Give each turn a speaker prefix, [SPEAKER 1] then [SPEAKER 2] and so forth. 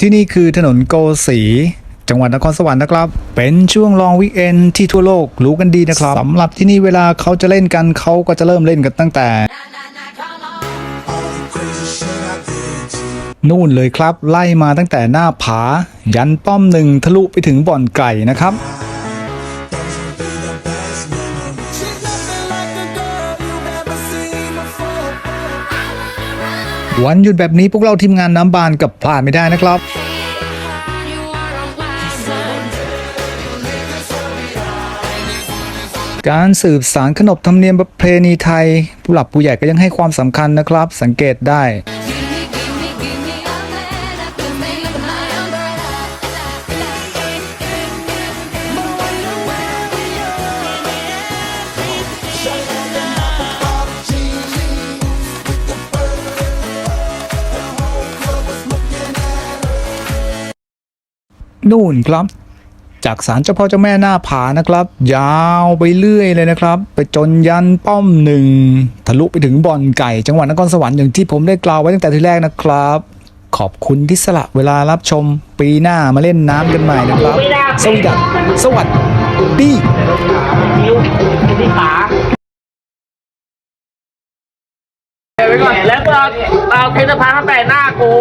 [SPEAKER 1] ที่นี่คือถนนโกสีจังหวัดนครสวรรค์นะครับ เป็นช่วงลองวิกเอนที่ทั่วโลกรู้กันดีนะครับสำหรับที่นี่เวลาเขาจะเล่นกันเขาก็จะเริ่มเล่นกันตั้งแต่ นู่นเลยครับไล่มาตั้งแต่หน้าผา ยันป้อมหนึ่งทะลุไปถึงบ่อนไก่นะครับ วันหยุดแบบนี้พวกเราทีมงานน้ำบานกับพลาดไม่ได้นะครับการสืบสารขนบธรรมเนียมประเพณีไทย ผู้หลักผู้ใหญ่ก็ยังให้ความสำคัญนะครับ สังเกตได้ นู่นครับ จากศาลเจ้าพ่อเจ้าแม่หน้าผานะครับ ยาวไปเรื่อยเลยนะครับ ไปจนยันป้อมหนึ่งทะลุไปถึงบ่อนไก่ จังหวัดนครสวรรค์อย่างที่ผมได้กล่าวไว้ตั้งแต่ทีแรกนะครับ ขอบคุณที่สละเวลารับชมปีหน้ามาเล่นน้ำกันใหม่นะครับ สวัสดีสวัสดี
[SPEAKER 2] แล้วเราเอาเทนพามาแปะหน้ากู